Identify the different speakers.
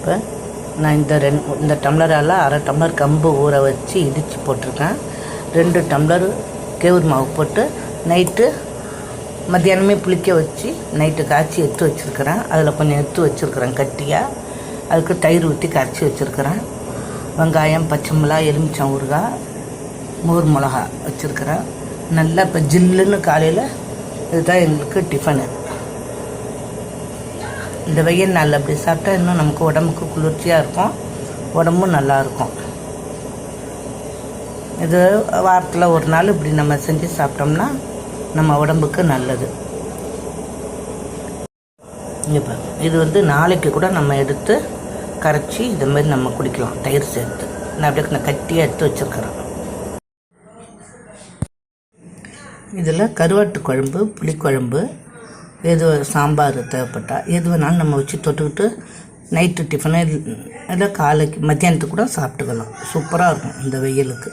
Speaker 1: இப்போ நான் இந்த ரெண்டு இந்த டம்ளரால் அரை டம்ளர் கம்பு ஊற வச்சு இடித்து போட்டிருக்கேன். ரெண்டு டம்ளர் கேவுரு மாவு போட்டு நைட்டு மத்தியானமே புளிக்க வச்சு நைட்டு காய்ச்சி எடுத்து வச்சுருக்கிறேன். அதில் கொஞ்சம் எடுத்து வச்சுருக்கிறேன் கட்டியாக அதுக்கு தயிர் ஊற்றி கரைச்சி வச்சுருக்கிறேன். வெங்காயம் பச்சை மிளகா எலுமிச்சம் ஊறுகாய் மோர் மிளகா வச்சுருக்கிறேன். நல்லா இப்போ ஜில்லுன்னு காலையில் இதுதான் எங்களுக்கு டிஃபனு இந்த வெயில் நாளில் அப்படி சாப்பிட்டா இன்னும் நமக்கு உடம்புக்கு குளிர்ச்சியாக இருக்கும். உடம்பும் நல்லா இருக்கும். இது வாரத்தில் ஒரு நாள் இப்படி நம்ம செஞ்சு சாப்பிட்டோம்னா நம்ம உடம்புக்கு நல்லது. இப்போ இது வந்து நாளைக்கு கூட நம்ம எடுத்து கரைச்சி இது மாதிரி நம்ம குடிக்கலாம். தயிர் சேர்த்து. நான் அப்படியே நான் கட்டியாக எடுத்து வச்சுருக்கிறேன். இதில் கருவாட்டு குழம்பு புளிக்குழம்பு எது சாம்பார் தேவைப்பட்டால் எது வேணாலும் நம்ம வச்சு தொட்டுக்கிட்டு நைட்டு டிஃபனு இல்லை காலைக்கு மத்தியானத்துக்கு கூட சாப்பிட்டுக்கலாம். சூப்பராக இருக்கும் இந்த வெயிலுக்கு.